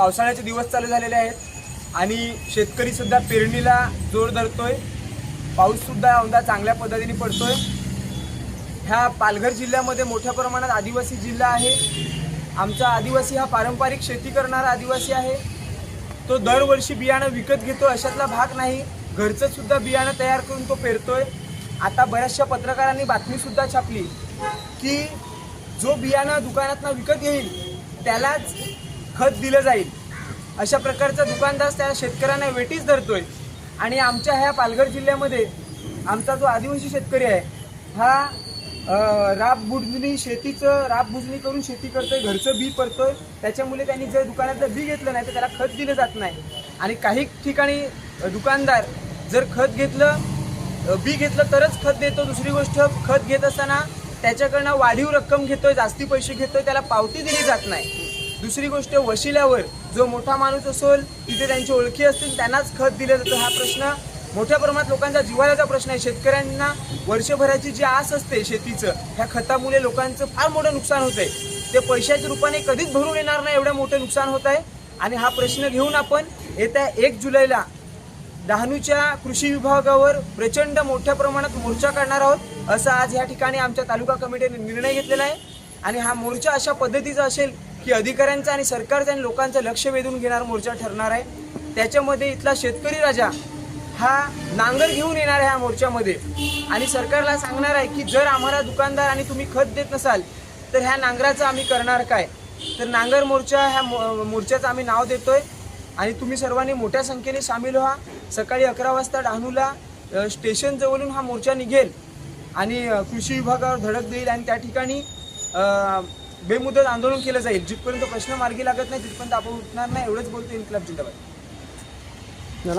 पावसाळ्याचे दिवस चालू झालेले आहेत आणि शेतकरीसुद्धा पेरणीला जोर धरतोय. पाऊससुद्धा सुद्धा चांगल्या पद्धतीने पडतोय. ह्या पालघर जिल्ह्यामध्ये मोठ्या प्रमाणात आदिवासी जिल्हा आहे. आमचा आदिवासी हा पारंपरिक शेती करणारा आदिवासी आहे. तो दरवर्षी बियाणं विकत घेतो अशातला भाग नाही. घरचंसुद्धा बियाणं तयार करून तो पेरतोय. आता बऱ्याचशा पत्रकारांनी बातमीसुद्धा छापली की जो बियाणं दुकानातनं विकत घेईल त्यालाच खत दिलं जाईल. अशा प्रकारचा दुकानदार त्या शेतकऱ्यांना वेटीच धरतोय. आणि आमच्या ह्या पालघर जिल्ह्यामध्ये आमचा जो आदिवासी शेतकरी आहे हा राब बुजणी शेतीचं राब बुजणी करून शेती करतोय घरचं बी पडतोय त्याच्यामुळे त्यांनी जर दुकानातलं बी घेतलं नाही तर त्याला खत दिलं जात नाही. आणि काही ठिकाणी दुकानदार जर खत घेतलं बी घेतलं तरच खत देतो. दुसरी गोष्ट खत घेत असताना त्याच्याकडनं वाढीव रक्कम घेतोय जास्ती पैसे घेतोय त्याला पावती दिली जात नाही. दुसरी गोष्ट वशिल्यावर. जो मोठा माणूस असेल तिथे त्यांची ओळखी असतील त्यांनाच खत दिलं जातं हा प्रश्न. मोठ्या प्रमाणात लोकांचा जिवाळ्याचा प्रश्न आहे. शेतकऱ्यांना वर्षभराची जी आस असते शेतीचं ह्या खतामुळे लोकांचं फार मोठं नुकसान होत आहे ते पैशाच्या रूपाने कधीच भरून येणार नाही एवढं मोठं नुकसान होत आहे. आणि हा प्रश्न घेऊन आपण येत्या एक जुलैला डहाणूच्या कृषी विभागावर प्रचंड मोठ्या प्रमाणात मोर्चा काढणार आहोत असं आज या ठिकाणी आमच्या तालुका कमिटीने निर्णय घेतलेला आहे. आणि हा मोर्चा अशा पद्धतीचा असेल की अधिकाऱ्यांचं आणि सरकारचं आणि लोकांचं लक्ष वेधून घेणार मोर्चा ठरणार आहे. त्याच्यामध्ये इथला शेतकरी राजा हा नांगर घेऊन येणार आहे ह्या मोर्चामध्ये. आणि सरकारला सांगणार आहे की जर आम्हाला दुकानदार आणि तुम्ही खत देत नसाल तर ह्या नांगराचं आम्ही करणार काय? तर नांगर मोर्चा ह्या मो- मोर्चाचं आम्ही नाव देतोय. आणि तुम्ही सर्वांनी मोठ्या संख्येने सामील व्हा. सकाळी अकरा वाजता डहाणूला स्टेशन जवळून हा मोर्चा निघेल. आणि कृषी विभागावर धडक देईल. आणि त्या ठिकाणी बेमुदत आंदोलन केलं जाईल. जिथपर्यंत प्रश्न मार्गी लागत नाही तिथपर्यंत आपण उठणार नाही एवढंच बोलतो इन्कलाब जिंदाबाद